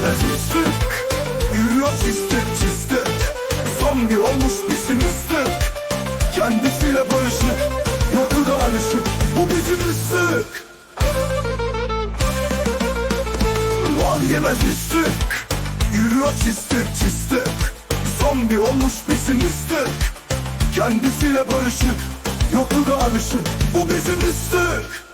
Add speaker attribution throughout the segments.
Speaker 1: gelen üstük Yürüyor çistik çistik Zombi olmuş bizim üstük. Kendisiyle barışık Yakı da alışık. Bu bizim üstük. Var yemez üstük. Yürüyor çistik çistik Zombi olmuş bizim üstük. Kendisiyle barışık Yakı da alışık. Bu bizim üstük.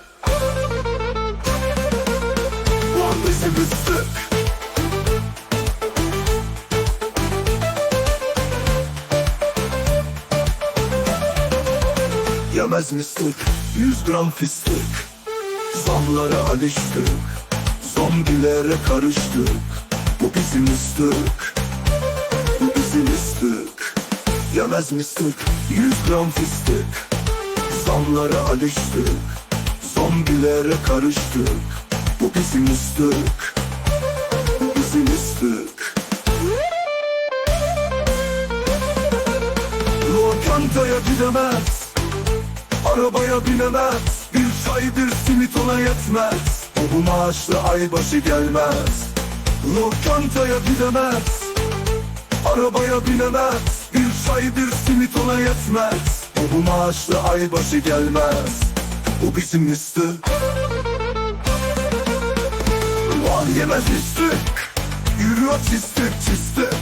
Speaker 1: Yemez mislik Yüz gram fıstık. Zamlara alıştık. Zombilere karıştık. Bu bizim üstük Bu bizim üstük Yemez mislik Yüz gram fıstık. Zamlara alıştık. Zombilere karıştık. Bu bizim üstük Bu bizim üstük Lokantaya gidemez Arabaya binemez Bir çay bir simit ona yetmez. O bu maaşla aybaşı gelmez. Lokantaya gidemez. Arabaya binemez Bir çay bir simit ona yetmez. O bu maaşla aybaşı gelmez. Bu bizim üstü Var yemez üstü Yürüyor çistik çistik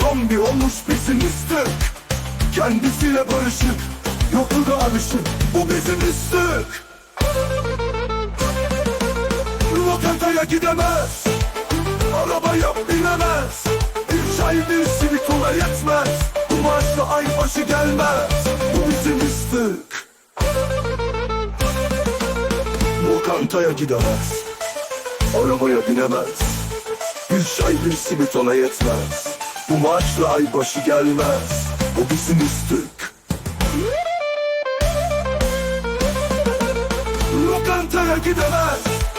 Speaker 1: Zombi olmuş bizim üstü Kendisiyle barışık Yokluğa alışık Bu bizim üstük Lokantaya gidemez Arabaya binemez. Bir çay bir simit ona yetmez. Bu maaşla ay başı gelmez Bu bizim üstük Lokantaya gidemez Arabaya binemez. Bir çay bir simit ona yetmez. Bu maaşla ay başı gelmez Bu bizim üstük Lokantaya gidemez